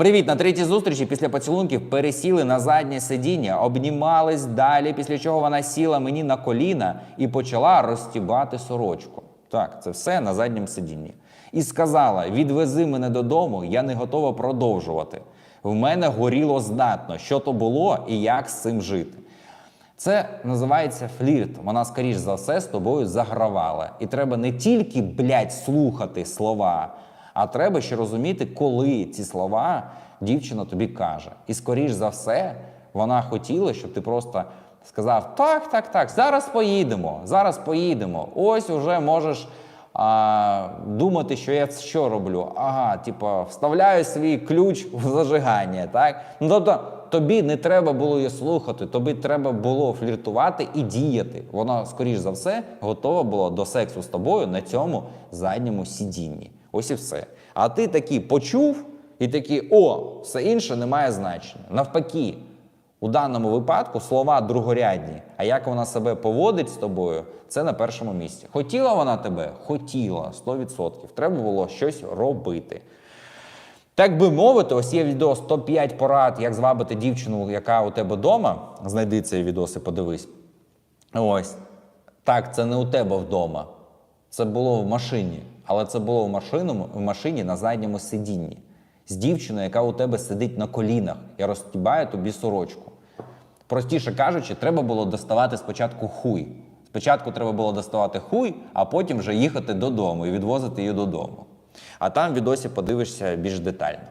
Привіт, на третій зустрічі після поцілунків пересіли на заднє сидіння, обнімались далі, після чого вона сіла мені на коліна і почала розтібати сорочку. Так, це все на задньому сидінні. І сказала: відвези мене додому, я не готова продовжувати. В мене горіло здатно, що то було і як з цим жити. Це називається флірт. Вона, скоріш за все, з тобою загравала. І треба не тільки, блядь, слухати слова, а треба ще розуміти, коли ці слова дівчина тобі каже. І скоріш за все, вона хотіла, щоб ти просто сказав: так, так, так, зараз поїдемо, зараз поїдемо. Ось уже можеш а, думати, що я що роблю. Ага, типу, вставляю свій ключ в зажигання. Так? Ну, тобто, тобі не треба було її слухати, тобі треба було фліртувати і діяти. Вона, скоріш за все, готова була до сексу з тобою на цьому задньому сидінні. Ось і все. А ти такий почув і такий, о, все інше не має значення. Навпаки, у даному випадку слова другорядні, а як вона себе поводить з тобою, це на першому місці. Хотіла вона тебе? Хотіла 100%. Треба було щось робити. Так би мовити, ось є відео 105 порад, як звабити дівчину, яка у тебе вдома. Знайди цей відос і подивись. Ось. Так, це не у тебе вдома. Це було в машині. Але це було в, машину, в машині на задньому сидінні. З дівчиною, яка у тебе сидить на колінах і розтібає тобі сорочку. Простіше кажучи, треба було доставати спочатку хуй. Спочатку треба було доставати хуй, а потім вже їхати додому і відвозити її додому. А там відосі подивишся більш детально.